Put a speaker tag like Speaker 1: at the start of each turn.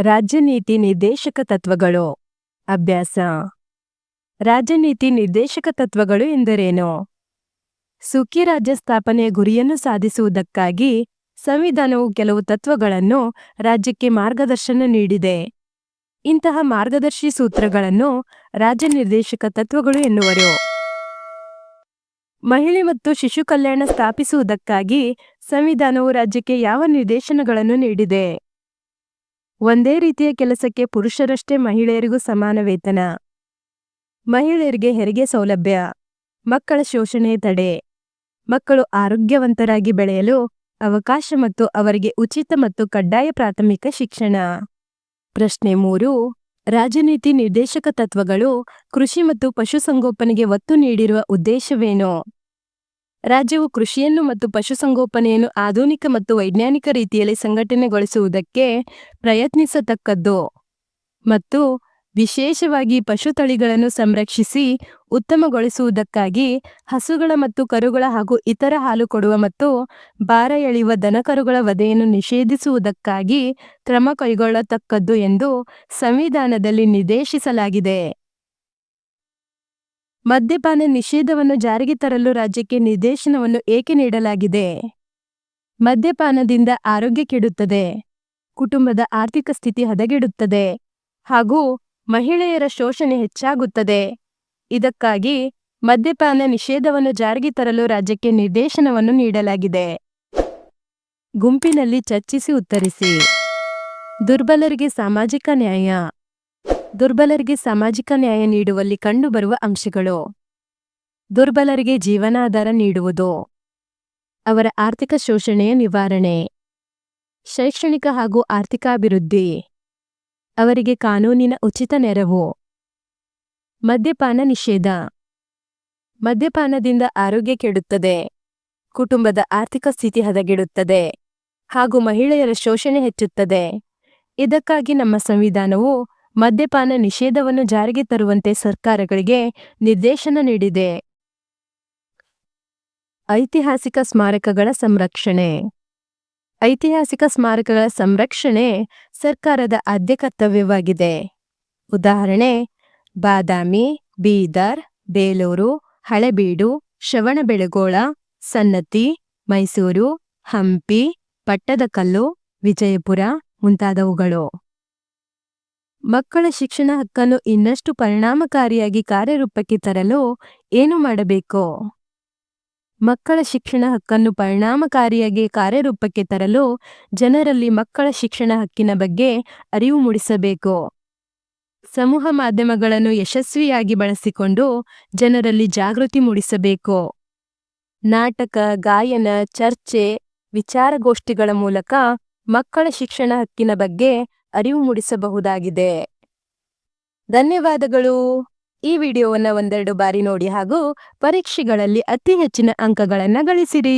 Speaker 1: ರಾಜ್ಯನೀತಿ ನಿರ್ದೇಶಕ ತತ್ವಗಳು. ಅಭ್ಯಾಸ. ರಾಜ್ಯನೀತಿ ನಿರ್ದೇಶಕ ತತ್ವಗಳು ಎಂದರೇನು? ಸುಖಿ ರಾಜ್ಯ ಸ್ಥಾಪನೆಯ ಗುರಿಯನ್ನು ಸಾಧಿಸುವುದಕ್ಕಾಗಿ ಸಂವಿಧಾನವು ಕೆಲವು ತತ್ವಗಳನ್ನು ರಾಜ್ಯಕ್ಕೆ ಮಾರ್ಗದರ್ಶನ ನೀಡಿದೆ. ಇಂತಹ ಮಾರ್ಗದರ್ಶಿ ಸೂತ್ರಗಳನ್ನು ರಾಜ್ಯ ನಿರ್ದೇಶಕ ತತ್ವಗಳು ಎನ್ನುವರು. ಮಹಿಳೆ ಮತ್ತು ಶಿಶು ಕಲ್ಯಾಣ ಸ್ಥಾಪಿಸುವುದಕ್ಕಾಗಿ ಸಂವಿಧಾನವು ರಾಜ್ಯಕ್ಕೆ ಯಾವ ನಿರ್ದೇಶನಗಳನ್ನು ನೀಡಿದೆ? ಒಂದೇ ರೀತಿಯ ಕೆಲಸಕ್ಕೆ ಪುರುಷರಷ್ಟೇ ಮಹಿಳೆಯರಿಗೂ ಸಮಾನ ವೇತನ. ಮಹಿಳೆಯರಿಗೆ ಹೆರಿಗೆ ಸೌಲಭ್ಯ. ಮಕ್ಕಳ ಶೋಷಣೆ ತಡೆ. ಮಕ್ಕಳು ಆರೋಗ್ಯವಂತರಾಗಿ ಬೆಳೆಯಲು ಅವಕಾಶ ಮತ್ತು ಅವರಿಗೆ ಉಚಿತ ಮತ್ತು ಕಡ್ಡಾಯ ಪ್ರಾಥಮಿಕ ಶಿಕ್ಷಣ. ಪ್ರಶ್ನೆ ಮೂರು. ರಾಜನೀತಿ ನಿರ್ದೇಶಕ ತತ್ವಗಳು ಕೃಷಿ ಮತ್ತು ಪಶುಸಂಗೋಪನೆಗೆ ಒತ್ತು ನೀಡಿರುವ ಉದ್ದೇಶವೇನು? ರಾಜ್ಯವು ಕೃಷಿಯನ್ನು ಮತ್ತು ಪಶುಸಂಗೋಪನೆಯನ್ನು ಆಧುನಿಕ ಮತ್ತು ವೈಜ್ಞಾನಿಕ ರೀತಿಯಲ್ಲಿ ಸಂಘಟನೆಗೊಳಿಸುವುದಕ್ಕೆ ಪ್ರಯತ್ನಿಸತಕ್ಕದ್ದು. ಮತ್ತು ವಿಶೇಷವಾಗಿ ಪಶು ತಳಿಗಳನ್ನು ಸಂರಕ್ಷಿಸಿ ಉತ್ತಮಗೊಳಿಸುವುದಕ್ಕಾಗಿ ಹಸುಗಳ ಮತ್ತು ಕರುಗಳ ಹಾಗೂ ಇತರ ಹಾಲು ಕೊಡುವ ಮತ್ತು ಭಾರ ಎಳೆಯುವ ದನಕರುಗಳ ವಧೆಯನ್ನು ನಿಷೇಧಿಸುವುದಕ್ಕಾಗಿ ಕ್ರಮ ಕೈಗೊಳ್ಳತಕ್ಕದ್ದು ಎಂದು ಸಂವಿಧಾನದಲ್ಲಿ ನಿರ್ದೇಶಿಸಲಾಗಿದೆ. ಮದ್ಯಪಾನ ನಿಷೇಧವನ್ನು ಜಾರಿಗೆ ತರಲು ರಾಜ್ಯಕ್ಕೆ ನಿರ್ದೇಶನವನ್ನು ಏಕೆ ನೀಡಲಾಗಿದೆ? ಮದ್ಯಪಾನದಿಂದ ಆರೋಗ್ಯ ಕೆಡುತ್ತದೆ, ಕುಟುಂಬದ ಆರ್ಥಿಕ ಸ್ಥಿತಿ ಹದಗೆಡುತ್ತದೆ ಹಾಗೂ ಮಹಿಳೆಯರ ಶೋಷಣೆ ಹೆಚ್ಚಾಗುತ್ತದೆ. ಇದಕ್ಕಾಗಿ ಮದ್ಯಪಾನ ನಿಷೇಧವನ್ನು ಜಾರಿಗೆ ತರಲು ರಾಜ್ಯಕ್ಕೆ ನಿರ್ದೇಶನವನ್ನು ನೀಡಲಾಗಿದೆ. ಗುಂಪಿನಲ್ಲಿ ಚರ್ಚಿಸಿ ಉತ್ತರಿಸಿ. ದುರ್ಬಲರಿಗೆ ಸಾಮಾಜಿಕ ನ್ಯಾಯ. ದುರ್ಬಲರಿಗೆ ಸಾಮಾಜಿಕ ನ್ಯಾಯ ನೀಡುವಲ್ಲಿ ಕಂಡುಬರುವ ಅಂಶಗಳು. ದುರ್ಬಲರಿಗೆ ಜೀವನಾಧಾರ ನೀಡುವುದು. ಅವರ ಆರ್ಥಿಕ ಶೋಷಣೆಯ ನಿವಾರಣೆ. ಶೈಕ್ಷಣಿಕ ಹಾಗೂ ಆರ್ಥಿಕಾಭಿವೃದ್ಧಿ. ಅವರಿಗೆ ಕಾನೂನಿನ ಉಚಿತ ನೆರವು. ಮದ್ಯಪಾನ ನಿಷೇಧ. ಮದ್ಯಪಾನದಿಂದ ಆರೋಗ್ಯ ಕೆಡುತ್ತದೆ. ಕುಟುಂಬದ ಆರ್ಥಿಕ ಸ್ಥಿತಿ ಹದಗೆಡುತ್ತದೆ. ಹಾಗೂ ಮಹಿಳೆಯರ ಶೋಷಣೆ ಹೆಚ್ಚುತ್ತದೆ. ಇದಕ್ಕಾಗಿ ನಮ್ಮ ಸಂವಿಧಾನವು ಮದ್ಯಪಾನ ನಿಷೇಧವನ್ನು ಜಾರಿಗೆ ತರುವಂತೆ ಸರ್ಕಾರಗಳಿಗೆ ನಿರ್ದೇಶನ ನೀಡಿದೆ. ಐತಿಹಾಸಿಕ ಸ್ಮಾರಕಗಳ ಸಂರಕ್ಷಣೆ. ಐತಿಹಾಸಿಕ ಸ್ಮಾರಕಗಳ ಸಂರಕ್ಷಣೆ ಸರ್ಕಾರದ ಆದ್ಯ ಕರ್ತವ್ಯವಾಗಿದೆ. ಉದಾಹರಣೆ, ಬಾದಾಮಿ, ಬೀದರ್, ಬೇಲೂರು, ಹಳೆಬೀಡು, ಶ್ರವಣಬೆಳಗೊಳ, ಸನ್ನತಿ, ಮೈಸೂರು, ಹಂಪಿ, ಪಟ್ಟದಕಲ್ಲು, ವಿಜಯಪುರ ಮುಂತಾದವುಗಳು. ಮಕ್ಕಳ ಶಿಕ್ಷಣ ಹಕ್ಕನ್ನು ಇನ್ನಷ್ಟು ಪರಿಣಾಮಕಾರಿಯಾಗಿ ಕಾರ್ಯರೂಪಕ್ಕೆ ತರಲು ಏನು ಮಾಡಬೇಕು? ಮಕ್ಕಳ ಶಿಕ್ಷಣ ಹಕ್ಕನ್ನು ಪರಿಣಾಮಕಾರಿಯಾಗಿ ಕಾರ್ಯರೂಪಕ್ಕೆ ತರಲು ಜನರಲ್ಲಿ ಮಕ್ಕಳ ಶಿಕ್ಷಣ ಹಕ್ಕಿನ ಬಗ್ಗೆ ಅರಿವು ಮೂಡಿಸಬೇಕು. ಸಮೂಹ ಮಾಧ್ಯಮಗಳನ್ನು ಯಶಸ್ವಿಯಾಗಿ ಬಳಸಿಕೊಂಡು ಜನರಲ್ಲಿ ಜಾಗೃತಿ ಮೂಡಿಸಬೇಕು. ನಾಟಕ, ಗಾಯನ, ಚರ್ಚೆ, ವಿಚಾರಗೋಷ್ಠಿಗಳ ಮೂಲಕ ಮಕ್ಕಳ ಶಿಕ್ಷಣ ಹಕ್ಕಿನ ಬಗ್ಗೆ ಅರಿವು ಮೂಡಿಸಬಹುದಾಗಿದೆ. ಧನ್ಯವಾದಗಳು. ಈ ವಿಡಿಯೋವನ್ನು ಒಂದೆರಡು ಬಾರಿ ನೋಡಿ ಹಾಗೂ ಪರೀಕ್ಷೆಗಳಲ್ಲಿ ಅತಿ ಹೆಚ್ಚಿನ ಅಂಕಗಳನ್ನು ಗಳಿಸಿರಿ.